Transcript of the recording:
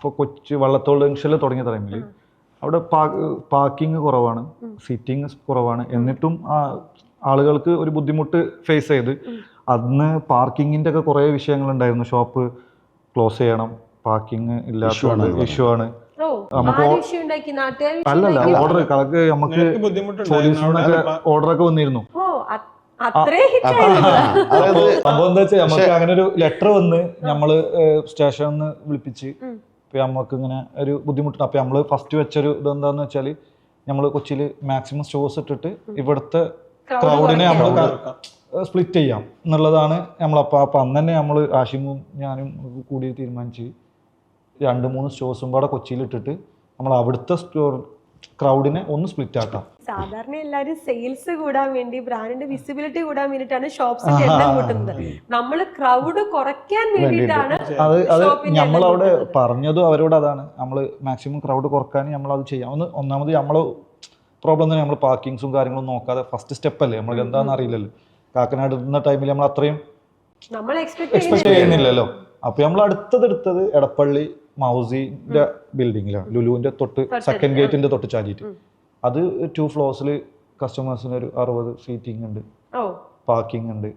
ഇപ്പോൾ കൊച്ച് വള്ളത്തോൾ ജംഗ്ഷനിൽ തുടങ്ങിയ ടൈമിൽ അവിടെ പാർക്കിംഗ് കുറവാണ് സീറ്റിംഗ് കുറവാണ്. എന്നിട്ടും ആ ആളുകൾക്ക് ഒരു ബുദ്ധിമുട്ട് ഫേസ് ചെയ്ത് അന്ന് പാർക്കിങ്ങിന്റെ ഒക്കെ കുറേ വിഷയങ്ങളുണ്ടായിരുന്നു. ഷോപ്പ് ക്ലോസ് ചെയ്യണം പാർക്കിംഗ് ഇല്ലാത്ത ഇഷ്യൂ ആണ് നമുക്ക് അല്ലല്ല ഓർഡർ കണക്ക് നമുക്ക് നിന്നൊക്കെ ഓർഡറൊക്കെ വന്നിരുന്നു. സംഭവം എന്താ വെച്ചാൽ നമുക്ക് അങ്ങനെ ഒരു ലെറ്റർ വന്ന് നമ്മൾ സ്റ്റേഷനിൽ നിന്ന് വിളിപ്പിച്ച് ഇപ്പൊ നമുക്ക് ഇങ്ങനെ ഒരു ബുദ്ധിമുട്ടുണ്ട്. അപ്പോൾ നമ്മൾ ഫസ്റ്റ് വെച്ചൊരു ഇതെന്താന്ന് വെച്ചാൽ നമ്മൾ കൊച്ചിയിൽ മാക്സിമം സ്റ്റോഴ്സ് ഇട്ടിട്ട് ഇവിടുത്തെ ക്രൗഡിനെ നമ്മൾ സ്പ്ലിറ്റ് ചെയ്യാം എന്നുള്ളതാണ് നമ്മളപ്പോൾ അപ്പം അന്ന് തന്നെ നമ്മൾ ആഷിമും ഞാനും കൂടി തീരുമാനിച്ച് രണ്ട് മൂന്ന് സ്റ്റോഴ്സും കൂടെ കൊച്ചിയിൽ ഇട്ടിട്ട് നമ്മൾ അവിടുത്തെ സ്റ്റോർ ക്രൗഡിനെ ഒന്ന് സ്പ്ലിറ്റ് ആക്കാം. സാധാരണ എല്ലാരും സെയിൽസ് കൂടാൻ വേണ്ടി ബ്രാൻഡിന്റെ വിസിബിലിറ്റി കൂടാൻ വേണ്ടിയിട്ടാണ് ഷോപ്സിന്റെ എണ്ണം കൂട്ടുന്നത്. നമ്മൾ ക്രൗഡ് കുറയ്ക്കാൻ വേണ്ടിയിട്ടാണ് അത് അത് നമ്മളവിടെ പറഞ്ഞതും അവരോട് അതാണ്. നമ്മൾ മാക്സിമം ക്രൗഡ് കുറയ്ക്കാൻ നമ്മൾ അത് ചെയ്യാം. ഒന്ന് ഒന്നാമത് നമ്മൾ പ്രോബ്ലം തന്നെ നമ്മൾ പാർക്കിങ്സും കാര്യങ്ങളും നോക്കാതെ ഫസ്റ്റ് സ്റ്റെപ്പ് അല്ലേ? നമ്മൾക്ക് എന്താണെന്ന് അറിയില്ലല്ലോ. കാക്കനാട് ഇടുന്ന ടൈമിൽ നമ്മൾ അത്രയും നമ്മൾ എക്സ്പെക്ട് ചെയ്യുന്നില്ലല്ലോ. അപ്പൊ നമ്മൾ അടുത്തത് എടുത്തത് എടപ്പള്ളി മൗസിന്റെ ബിൽഡിങ്ങിലാണ് ലുലുവിന്റെ തൊട്ട് സെക്കൻഡ് ഗേറ്റിന്റെ തൊട്ട് ചാരിയിട്ട് അത് ടു ഫ്ലോസിൽ കസ്റ്റമേഴ്സിന് ഒരു അറുപത് സീറ്റിംഗ് ഉണ്ട്. പാർക്കിംഗ് ഉണ്ട്.